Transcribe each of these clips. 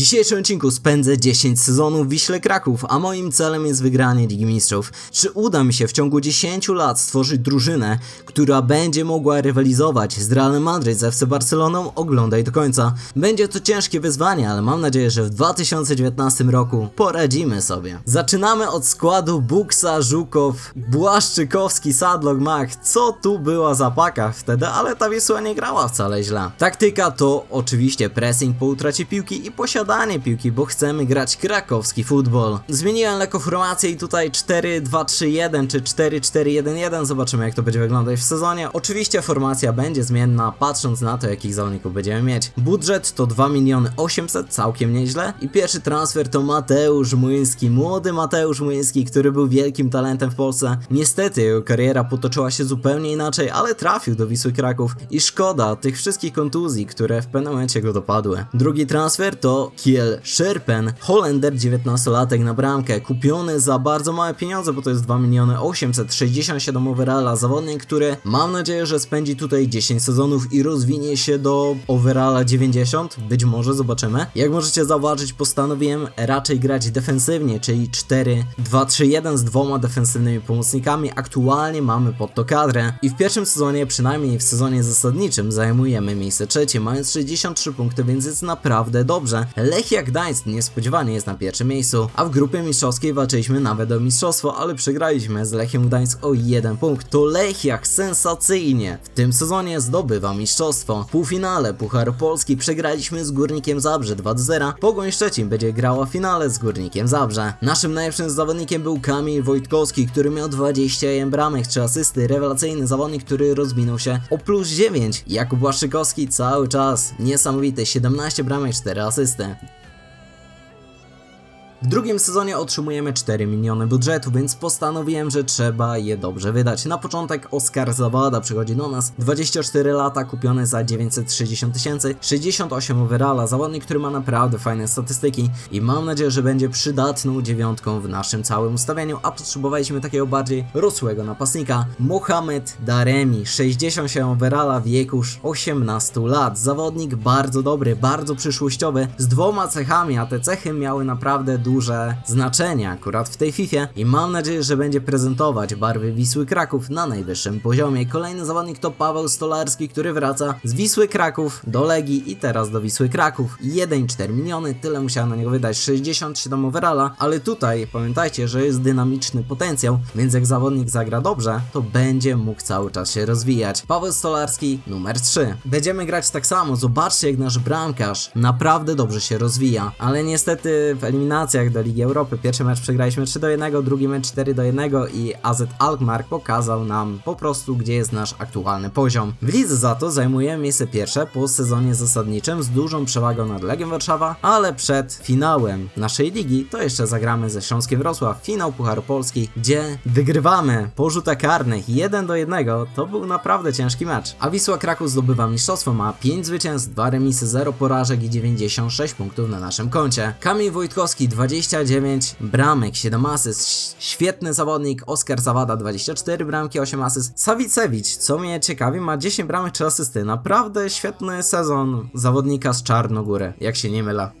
dzisiejszym odcinku spędzę 10 sezonów w Wiśle Kraków, a moim celem jest wygranie Ligi Mistrzów. Czy uda mi się w ciągu 10 lat stworzyć drużynę, która będzie mogła rywalizować z Realem Madryt z FC Barceloną? Oglądaj do końca. Będzie to ciężkie wyzwanie, ale mam nadzieję, że w 2019 roku poradzimy sobie. Zaczynamy od składu Buksa, Żukow, Błaszczykowski, Sadlok, Mach. Co tu była za paka wtedy, ale ta Wisła nie grała wcale źle. Taktyka to oczywiście pressing po utracie piłki i posiadanie piłki, bo chcemy grać krakowski futbol. Zmieniłem lekko formację i tutaj 4-2-3-1 czy 4-4-1-1. Zobaczymy jak to będzie wyglądać w sezonie. Oczywiście formacja będzie zmienna, patrząc na to jakich zawodników będziemy mieć. Budżet to 2 miliony 800, całkiem nieźle. I pierwszy transfer to Mateusz Młyński, młody Mateusz Młyński, który był wielkim talentem w Polsce. Niestety jego kariera potoczyła się zupełnie inaczej, ale trafił do Wisły Kraków i szkoda tych wszystkich kontuzji, które w pewnym momencie go dopadły. Drugi transfer to Kiel Sherpen, Holender 19-latek na bramkę, kupiony za bardzo małe pieniądze, bo to jest 2 miliony 867 overalla, zawodnik, który mam nadzieję, że spędzi tutaj 10 sezonów i rozwinie się do overalla 90, być może zobaczymy. Jak możecie zauważyć, postanowiłem raczej grać defensywnie, czyli 4-2-3-1 z dwoma defensywnymi pomocnikami. Aktualnie mamy pod to kadrę i w pierwszym sezonie, przynajmniej w sezonie zasadniczym, zajmujemy miejsce trzecie, mając 63 punkty, więc jest naprawdę dobrze. Lechia Gdańsk niespodziewanie jest na pierwszym miejscu, a w grupie mistrzowskiej walczyliśmy nawet o mistrzostwo, ale przegraliśmy z Lechią Gdańsk o jeden punkt. To Lechiach sensacyjnie w tym sezonie zdobywa mistrzostwo. W półfinale Pucharu Polski przegraliśmy z Górnikiem Zabrze 2-0. Pogoń Szczecin będzie grała finale z Górnikiem Zabrze. Naszym najlepszym zawodnikiem był Kamil Wojtkowski, który miał 21 bramek, 3 asysty, rewelacyjny zawodnik, który rozwinął się o plus 9. Jakub Błaszczykowski cały czas niesamowity, 17 bramek, 4 asysty. Yeah. W drugim sezonie otrzymujemy 4 miliony budżetu, więc postanowiłem, że trzeba je dobrze wydać. Na początek Oskar Zawada przychodzi do nas, 24 lata, kupiony za 960 tysięcy, 68 overalla, zawodnik, który ma naprawdę fajne statystyki i mam nadzieję, że będzie przydatną dziewiątką w naszym całym ustawieniu, a potrzebowaliśmy takiego bardziej rosłego napastnika. Mohamed Daremi, 67 overalla, wieku już 18 lat, zawodnik bardzo dobry, bardzo przyszłościowy, z dwoma cechami, a te cechy miały naprawdę duże znaczenie akurat w tej FIFA i mam nadzieję, że będzie prezentować barwy Wisły Kraków na najwyższym poziomie. Kolejny zawodnik to Paweł Stolarski, który wraca z Wisły Kraków do Legii i teraz do Wisły Kraków. 1,4 miliony, tyle musiałem na niego wydać, 67 overalla, ale tutaj pamiętajcie, że jest dynamiczny potencjał, więc jak zawodnik zagra dobrze, to będzie mógł cały czas się rozwijać. Paweł Stolarski, numer 3. Będziemy grać tak samo, zobaczcie jak nasz bramkarz naprawdę dobrze się rozwija, ale niestety w eliminacjach do Ligi Europy pierwszy mecz przegraliśmy 3 do 1, drugi mecz 4 do 1 i AZ Alkmaar pokazał nam po prostu gdzie jest nasz aktualny poziom. W lidze za to zajmujemy miejsce pierwsze po sezonie zasadniczym z dużą przewagą nad Legią Warszawa, ale przed finałem naszej ligi to jeszcze zagramy ze Śląskiem Wrocław, finał Pucharu Polski, gdzie wygrywamy po rzutach karnych 1 do 1, to był naprawdę ciężki mecz. A Wisła Kraków zdobywa mistrzostwo, ma 5 zwycięstw, 2 remisy, 0 porażek i 96 punktów na naszym koncie. Kamil Wojtkowski 29 bramek, 7 asyst, świetny zawodnik, Oskar Zawada 24 bramki, 8 asyst, Sawicewicz, co mnie ciekawi, ma 10 bramek, 3 asysty, naprawdę świetny sezon zawodnika z Czarnogóry, jak się nie mylę.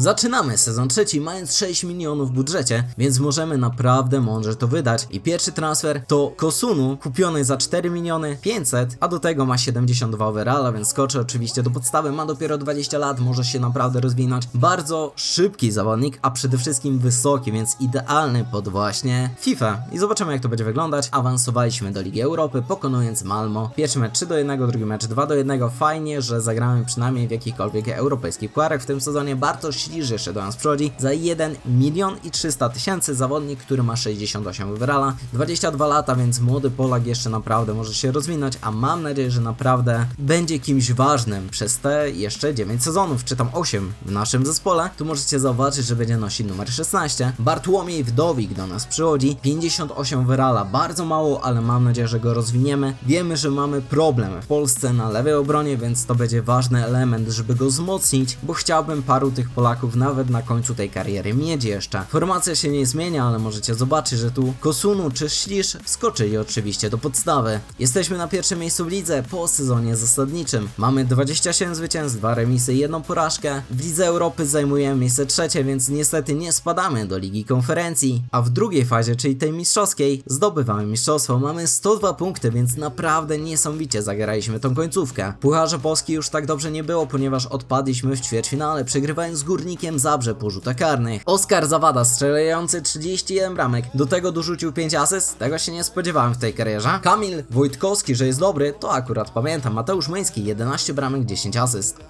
Zaczynamy sezon trzeci mając 6 milionów w budżecie, więc możemy naprawdę mądrze to wydać. I pierwszy transfer to Kosunu, kupiony za 4 miliony 500, a do tego ma 72 overalla, więc skoczy oczywiście do podstawy, ma dopiero 20 lat, może się naprawdę rozwinąć. Bardzo szybki zawodnik, a przede wszystkim wysoki, więc idealny pod właśnie FIFA. I zobaczymy jak to będzie wyglądać. Awansowaliśmy do Ligi Europy, pokonując Malmo. Pierwszy mecz 3 do 1, drugi mecz 2 do 1. Fajnie, że zagramy przynajmniej w jakichkolwiek europejskich puarach w tym sezonie. Bartosz Śliż jeszcze do nas przychodzi za 1 milion i 300 tysięcy. Zawodnik, który ma 68 overalla, 22 lata, więc młody Polak jeszcze naprawdę może się rozwinąć, a mam nadzieję, że naprawdę będzie kimś ważnym przez te jeszcze 9 sezonów, czy tam 8 w naszym zespole. Tu możecie zauważyć, że będzie nosić numer 16. Bartłomiej Wdowik do nas przychodzi, 58 overalla, bardzo mało, ale mam nadzieję, że go rozwiniemy. Wiemy, że mamy problem w Polsce na lewej obronie, więc to będzie ważny element, żeby go wzmocnić, bo chciałbym paru tych Polaków Polaków nawet na końcu tej kariery mieć jeszcze. Formacja się nie zmienia, ale możecie zobaczyć, że tu Kosunu czy Ślisz wskoczyli oczywiście do podstawy. Jesteśmy na pierwszym miejscu w lidze po sezonie zasadniczym. Mamy 27 zwycięstw, 2 remisy, jedną porażkę. W Lidze Europy zajmujemy miejsce trzecie, więc niestety nie spadamy do Ligi Konferencji. A w drugiej fazie, czyli tej mistrzowskiej, zdobywamy mistrzostwo. Mamy 102 punkty, więc naprawdę niesamowicie zagraliśmy tą końcówkę. Pucharze Polski już tak dobrze nie było, ponieważ odpadliśmy w ćwierćfinale, przegrywając z Górnikiem Zabrze po rzutach karnych. Oskar Zawada strzelający 31 bramek, do tego dorzucił 5 asyst, tego się nie spodziewałem w tej karierze. Kamil Wojtkowski, że jest dobry, to akurat pamiętam. Mateusz Myński 11 bramek, 10 asyst.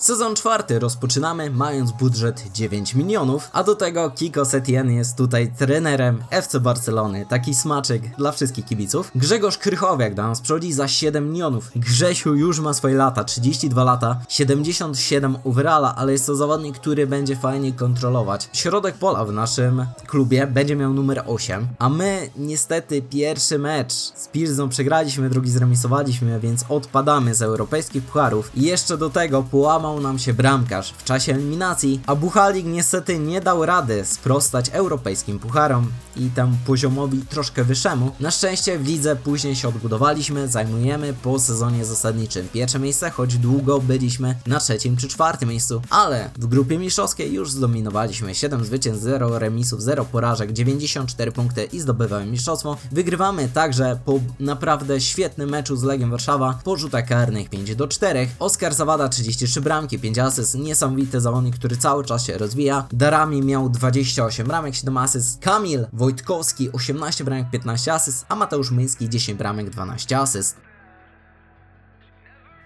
Sezon czwarty rozpoczynamy mając budżet 9 milionów, a do tego Kiko Setien jest tutaj trenerem FC Barcelony, taki smaczek dla wszystkich kibiców. Grzegorz Krychowiak do nas przychodzi za 7 milionów. Grzesiu już ma swoje lata, 32 lata, 77 overalla, ale jest to zawodnik, który będzie fajnie kontrolować. Środek pola w naszym klubie będzie miał numer 8, a my niestety pierwszy mecz z Pilzą przegraliśmy, drugi zremisowaliśmy, więc odpadamy z europejskich pucharów i jeszcze do tego połamał nam się bramkarz w czasie eliminacji, a Buchalik niestety nie dał rady sprostać europejskim pucharom i temu poziomowi troszkę wyższemu. Na szczęście w lidze później się odbudowaliśmy, zajmujemy po sezonie zasadniczym pierwsze miejsce, choć długo byliśmy na trzecim czy czwartym miejscu, ale w grupie mistrzowskiej już zdominowaliśmy 7 zwycięstw, 0 remisów, 0 porażek, 94 punkty i zdobywamy mistrzostwo. Wygrywamy także po naprawdę świetnym meczu z Legiem Warszawa po rzutach karnych 5 do 4. Oskar Zawada 33 bramki, 5 asyst, niesamowity zawodnik, który cały czas się rozwija. Darami miał 28 bramek, 7 asyst. Kamil Wojtkowski 18 bramek, 15 asyst, a Mateusz Myński 10 bramek, 12 asyst.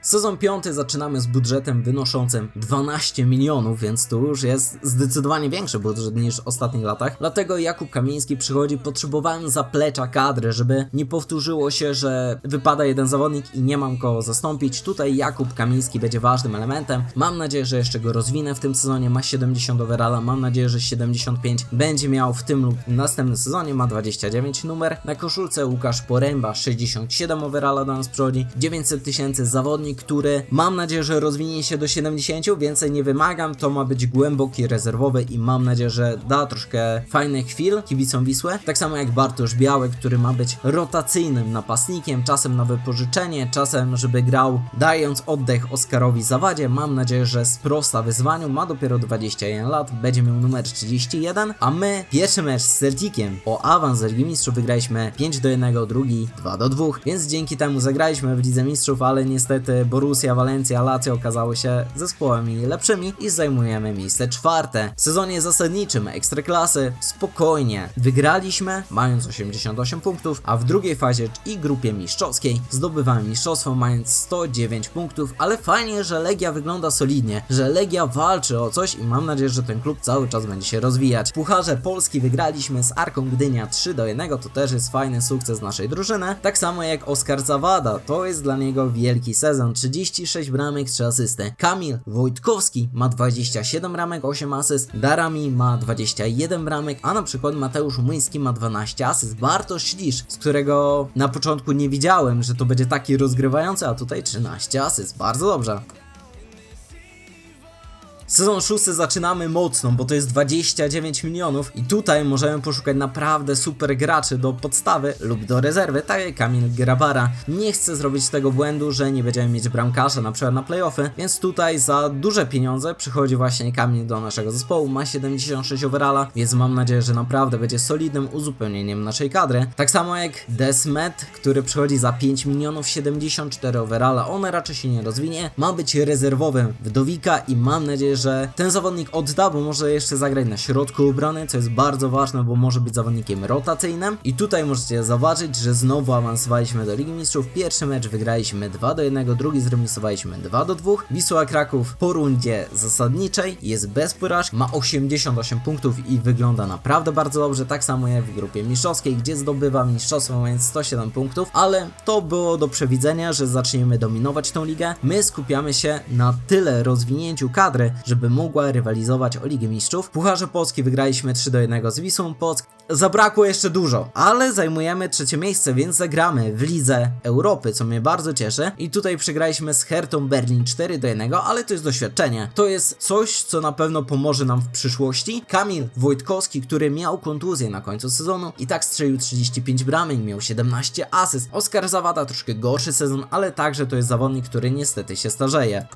Sezon piąty zaczynamy z budżetem wynoszącym 12 milionów, więc tu już jest zdecydowanie większy budżet niż w ostatnich latach. Dlatego Jakub Kamiński przychodzi, potrzebowałem zaplecza kadry, żeby nie powtórzyło się, że wypada jeden zawodnik i nie mam go zastąpić. Tutaj Jakub Kamiński będzie ważnym elementem. Mam nadzieję, że jeszcze go rozwinę w tym sezonie. Ma 70 overalla, mam nadzieję, że 75 będzie miał w tym lub następnym sezonie. Ma 29 numer. Na koszulce Łukasz Poręba 67 overalla do nas przychodzi. 900 tysięcy zawodnik który mam nadzieję, że rozwinie się do 70, więcej nie wymagam, to ma być głęboki, rezerwowy i mam nadzieję, że da troszkę fajnych chwil kibicom Wisłę. Tak samo jak Bartosz Białek, który ma być rotacyjnym napastnikiem, czasem na wypożyczenie, czasem żeby grał dając oddech Oskarowi Zawadzie. Mam nadzieję, że sprosta wyzwaniu, ma dopiero 21 lat, będzie miał numer 31, a my pierwszy mecz z Celticiem o awans z Mistrzów wygraliśmy 5 do 1, drugi 2 do 2, więc dzięki temu zagraliśmy w Lidze Mistrzów, ale niestety Borussia, Valencia, Lazio okazały się zespołami lepszymi i zajmujemy miejsce czwarte. W sezonie zasadniczym Ekstraklasy. Spokojnie. Wygraliśmy, mając 88 punktów, a w drugiej fazie i grupie mistrzowskiej zdobywamy mistrzostwo mając 109 punktów, ale fajnie, że Legia wygląda solidnie, że Legia walczy o coś i mam nadzieję, że ten klub cały czas będzie się rozwijać. W Pucharze Polski wygraliśmy z Arką Gdynia 3 do 1, to też jest fajny sukces naszej drużyny, tak samo jak Oskar Zawada, to jest dla niego wielki sezon, 36 bramek, 3 asysty. Kamil Wojtkowski ma 27 bramek, 8 asyst. Darami ma 21 bramek, a na przykład Mateusz Myński ma 12 asyst. Bartosz Ślisz, z którego na początku nie widziałem, że to będzie taki rozgrywający, a tutaj 13 asyst. Bardzo dobrze. Sezon szósty zaczynamy mocno, bo to jest 29 milionów i tutaj możemy poszukać naprawdę super graczy do podstawy lub do rezerwy, tak jak Kamil Grabara. Nie chcę zrobić tego błędu, że nie będziemy mieć bramkarza na przykład na playoffy, więc tutaj za duże pieniądze przychodzi właśnie Kamil do naszego zespołu, ma 76 overalla, więc mam nadzieję, że naprawdę będzie solidnym uzupełnieniem naszej kadry. Tak samo jak Desmet, który przychodzi za 5 milionów 74 overalla, on raczej się nie rozwinie, ma być rezerwowym Wdowika i mam nadzieję, że ten zawodnik odda, bo może jeszcze zagrać na środku obrony, co jest bardzo ważne, bo może być zawodnikiem rotacyjnym. I tutaj możecie zobaczyć, że znowu awansowaliśmy do Ligi Mistrzów. Pierwszy mecz wygraliśmy 2 do 1, drugi zremisowaliśmy 2 do 2. Wisła Kraków po rundzie zasadniczej jest bez porażki, ma 88 punktów i wygląda naprawdę bardzo dobrze, tak samo jak w grupie mistrzowskiej, gdzie zdobywa mistrzostwo mając 107 punktów, ale to było do przewidzenia, że zaczniemy dominować tą ligę. My skupiamy się na tyle rozwinięciu kadry, żeby mogła rywalizować o Ligę Mistrzów. Pucharze Polski wygraliśmy 3 do 1 z Wisłą Płock. Zabrakło jeszcze dużo, ale zajmujemy trzecie miejsce, więc zagramy w Lidze Europy, co mnie bardzo cieszy. I tutaj przegraliśmy z Hertą Berlin 4 do 1, ale to jest doświadczenie. To jest coś, co na pewno pomoże nam w przyszłości. Kamil Wojtkowski, który miał kontuzję na końcu sezonu i tak strzelił 35 bramek, miał 17 asyst. Oskar Zawada troszkę gorszy sezon, ale także to jest zawodnik, który niestety się starzeje.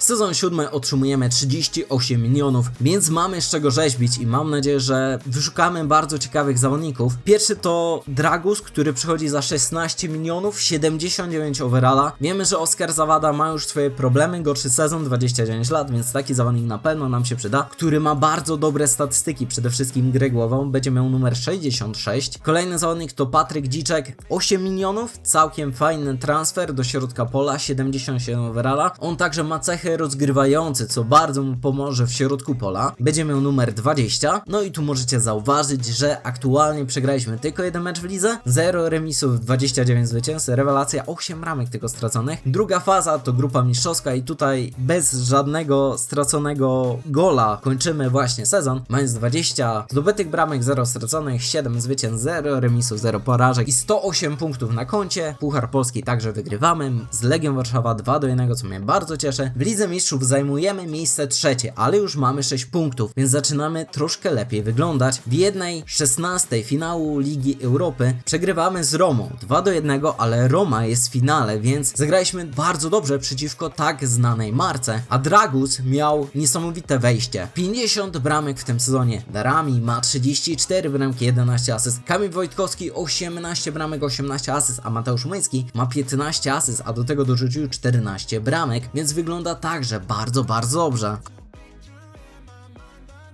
Sezon siódmy otrzymujemy 38 milionów, więc mamy z czego rzeźbić i mam nadzieję, że wyszukamy bardzo ciekawych zawodników. Pierwszy to Dragus, który przychodzi za 16 milionów, 79 overalla. Wiemy, że Oskar Zawada ma już swoje problemy, gorszy sezon, 29 lat, więc taki zawodnik na pewno nam się przyda, który ma bardzo dobre statystyki, przede wszystkim grę głową, będzie miał numer 66. Kolejny zawodnik to Patryk Dziczek, 8 milionów, całkiem fajny transfer do środka pola, 77 overalla. On także ma cechy rozgrywające, co bardzo mu pomoże w środku pola. Będzie miał numer 20. No i tu możecie zauważyć, że aktualnie przegraliśmy tylko jeden mecz w lidze, 0 remisów, 29 zwycięstw, rewelacja, 8 ramek tylko straconych. Druga faza to grupa mistrzowska i tutaj bez żadnego straconego gola kończymy właśnie sezon, mając 20 zdobytych bramek, 0 straconych, 7 zwycięstw, 0 remisów, 0 porażek i 108 punktów na koncie. Puchar Polski także wygrywamy z Legią Warszawa 2 do 1, co mnie bardzo cieszy. W Lidze Mistrzów zajmujemy miejsce trzecie, ale już mamy 6 punktów, więc zaczynamy troszkę lepiej wyglądać. W jednej 16 finału Ligi Europy przegrywamy z Romą 2 do 1, ale Roma jest w finale, więc zagraliśmy bardzo dobrze przeciwko tak znanej marce, a Dragus miał niesamowite wejście. 50 bramek w tym sezonie. Darami ma 34 bramki, 11 asyst. Kamil Wojtkowski 18 bramek, 18 asyst, a Mateusz Myński ma 15 asyst, a do tego dorzucił 14 bramek, więc wygląda także bardzo, bardzo dobrze.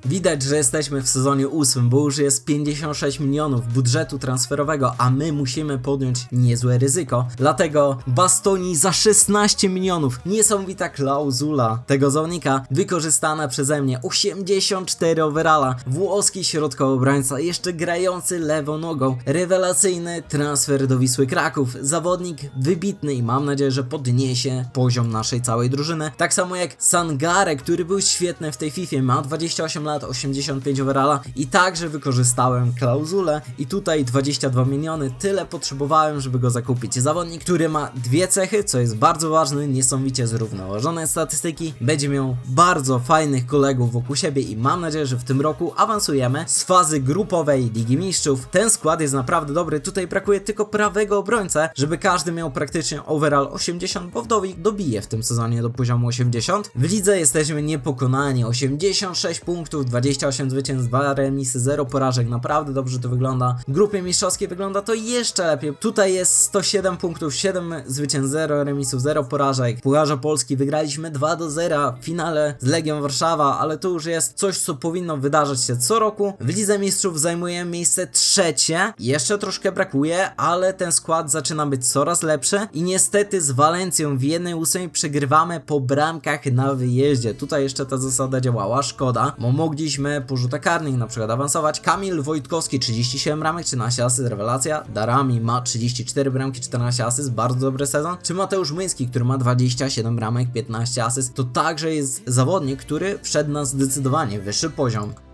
Widać, że jesteśmy w sezonie ósmym, bo już jest 56 milionów budżetu transferowego, a my musimy podjąć niezłe ryzyko. Dlatego Bastoni za 16 milionów. Niesamowita klauzula tego zawodnika, wykorzystana przeze mnie. 84 overalla, włoski środkowy obrońca, jeszcze grający lewą nogą. Rewelacyjny transfer do Wisły Kraków. Zawodnik wybitny i mam nadzieję, że podniesie poziom naszej całej drużyny. Tak samo jak Sangare, który był świetny w tej FIFA, ma 28 lat, 85 overalla i także wykorzystałem klauzulę i tutaj 22 miliony, tyle potrzebowałem, żeby go zakupić. Zawodnik, który ma dwie cechy, co jest bardzo ważne, niesamowicie zrównoważone statystyki, będzie miał bardzo fajnych kolegów wokół siebie i mam nadzieję, że w tym roku awansujemy z fazy grupowej Ligi Mistrzów. Ten skład jest naprawdę dobry, tutaj brakuje tylko prawego obrońcę, żeby każdy miał praktycznie overall 80, bo Wdowik dobije w tym sezonie do poziomu 80. W lidze jesteśmy niepokonani, 86 punktów, 28 zwycięstw, 2 remisy, 0 porażek, naprawdę dobrze to wygląda. W grupie mistrzowskiej wygląda to jeszcze lepiej. Tutaj jest 107 punktów, 7 zwycięstw, 0 remisów, 0 porażek. W Pucharze Polski wygraliśmy 2 do 0 w finale z Legią Warszawa, ale to już jest coś, co powinno wydarzyć się co roku. W Lidze Mistrzów zajmujemy miejsce trzecie, jeszcze troszkę brakuje, ale ten skład zaczyna być coraz lepszy i niestety z Walencją w 1-8 przegrywamy po bramkach na wyjeździe. Tutaj jeszcze ta zasada działała, szkoda, bo mogliśmy po rzutach karnych na przykład awansować. Kamil Wojtkowski 37 bramek, 13 asyst, rewelacja. Darami ma 34 bramki, 14 asyst, bardzo dobry sezon. Czy Mateusz Myński, który ma 27 bramek, 15 asyst, to także jest zawodnik, który wszedł na zdecydowanie wyższy poziom.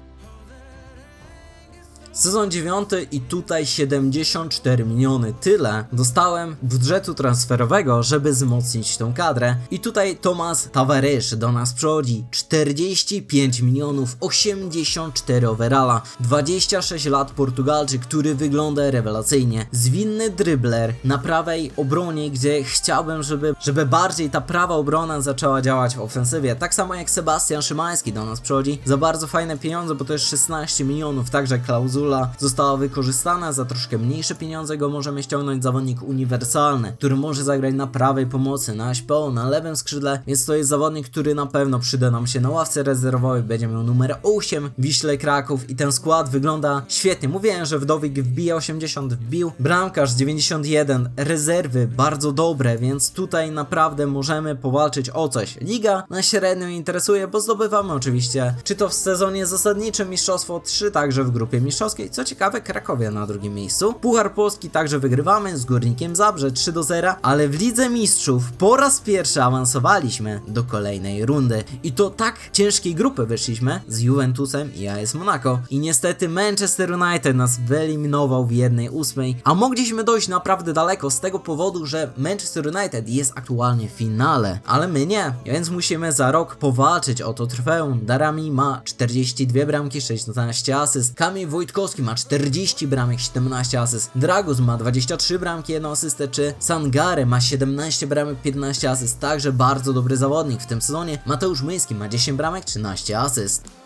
Sezon 9 i tutaj 74 miliony. Tyle dostałem budżetu transferowego, żeby wzmocnić tą kadrę. I tutaj Tomas Tavares do nas przychodzi. 45 milionów, 84 overalla, 26 lat Portugalczyk, który wygląda rewelacyjnie. Zwinny dribbler na prawej obronie, gdzie chciałbym, żeby, żeby bardziej ta prawa obrona zaczęła działać w ofensywie. Tak samo jak Sebastian Szymański do nas przychodzi. Za bardzo fajne pieniądze, bo to jest 16 milionów, także klauzula została wykorzystana, za troszkę mniejsze pieniądze go możemy ściągnąć zawodnik uniwersalny, który może zagrać na prawej pomocy, na SPO, na lewym skrzydle, więc to jest zawodnik, który na pewno przyda nam się na ławce rezerwowej, będzie miał numer 8 w Wiśle Kraków i ten skład wygląda świetnie. Mówiłem, że Wdowik wbija 80, wbił, bramkarz 91, rezerwy bardzo dobre, więc tutaj naprawdę możemy powalczyć o coś. Liga na średnio interesuje, bo zdobywamy oczywiście, czy to w sezonie zasadniczym mistrzostwo, czy także w grupie mistrzowskiej Wojtkowskiej. Co ciekawe, Krakowie na drugim miejscu. Puchar Polski także wygrywamy z Górnikiem Zabrze 3 do 0, ale w Lidze Mistrzów po raz pierwszy awansowaliśmy do kolejnej rundy. I to tak ciężkiej grupy wyszliśmy z Juventusem i AS Monaco. I niestety Manchester United nas wyeliminował w 1-8, a mogliśmy dojść naprawdę daleko z tego powodu, że Manchester United jest aktualnie w finale, ale my nie, więc musimy za rok powalczyć o to trofeum. Darami ma 42 bramki, 16 asyst, Kamil Wojtkowski ma 40 bramek, 17 asyst, Dragus ma 23 bramki, 1 asystę, czy Sangare ma 17 bramek, 15 asyst, także bardzo dobry zawodnik w tym sezonie. Mateusz Myński ma 10 bramek, 13 asyst.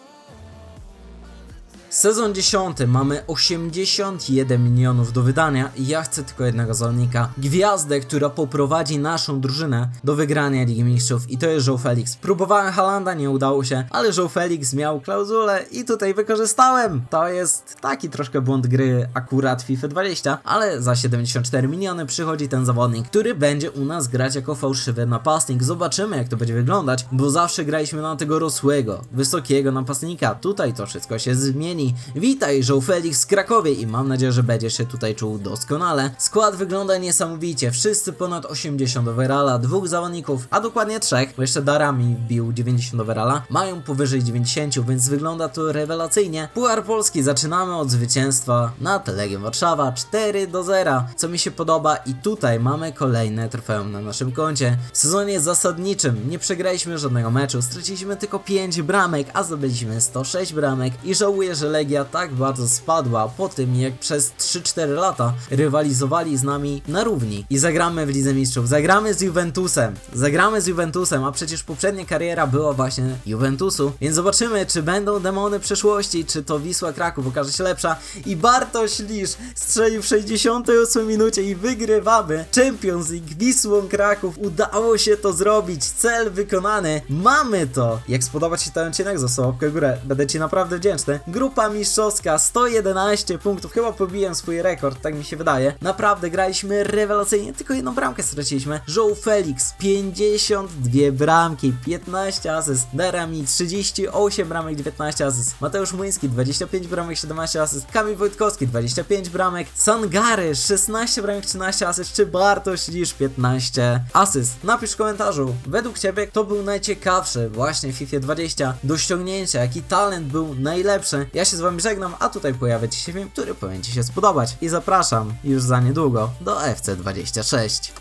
Sezon 10 mamy 81 milionów do wydania i ja chcę tylko jednego zawodnika. Gwiazdę, która poprowadzi naszą drużynę do wygrania Ligi Mistrzów i to jest Joe Felix. Próbowałem Halanda, nie udało się, ale Joe Felix miał klauzulę i tutaj wykorzystałem. To jest taki troszkę błąd gry akurat FIFA 20, ale za 74 miliony przychodzi ten zawodnik, który będzie u nas grać jako fałszywy napastnik. Zobaczymy jak to będzie wyglądać, bo zawsze graliśmy na tego rosłego, wysokiego napastnika. Tutaj to wszystko się zmieni. Witaj, Joe Felix z Krakowie i mam nadzieję, że będziesz się tutaj czuł doskonale. Skład wygląda niesamowicie, wszyscy ponad 80 overalla, dwóch zawodników, a dokładnie trzech, bo jeszcze Darami wbił 90 overalla, mają powyżej 90, więc wygląda to rewelacyjnie. Puchar Polski zaczynamy od zwycięstwa nad Legią Warszawa 4 do 0, co mi się podoba i tutaj mamy kolejne trofeum na naszym koncie. W sezonie zasadniczym nie przegraliśmy żadnego meczu, straciliśmy tylko 5 bramek, a zdobyliśmy 106 bramek i żałuję, że Legia tak bardzo spadła po tym, jak przez 3-4 lata rywalizowali z nami na równi. I zagramy w Lidze Mistrzów, zagramy z Juventusem, zagramy z Juventusem, a przecież poprzednia kariera była właśnie Juventusu, więc zobaczymy, czy będą demony przyszłości, czy to Wisła Kraków okaże się lepsza. I Bartoś Lisz strzelił w 68 minucie i wygrywamy Champions League Wisłą Kraków. Udało się to zrobić, cel wykonany, mamy to! Jak spodobać Ci ten odcinek, zostaw łapkę w górę, będę Ci naprawdę wdzięczny. Grupa mistrzowska, 111 punktów, chyba pobiłem swój rekord, tak mi się wydaje. Naprawdę graliśmy rewelacyjnie, tylko jedną bramkę straciliśmy. Joe Felix, 52 bramki, 15 asyst. Darami 38 bramek, 19 asyst. Mateusz Młyński, 25 bramek, 17 asyst. Kamil Wojtkowski, 25 bramek. Sangary, 16 bramek, 13 asyst. Czy Bartoś Lisz, 15 asyst. Napisz w komentarzu, według Ciebie kto był najciekawszy właśnie w FIFA 20 do ściągnięcia, jaki talent był najlepszy. Ja się z Wami żegnam, a tutaj pojawia Ci się film, który powinien Ci się spodobać. I zapraszam już za niedługo do FC26.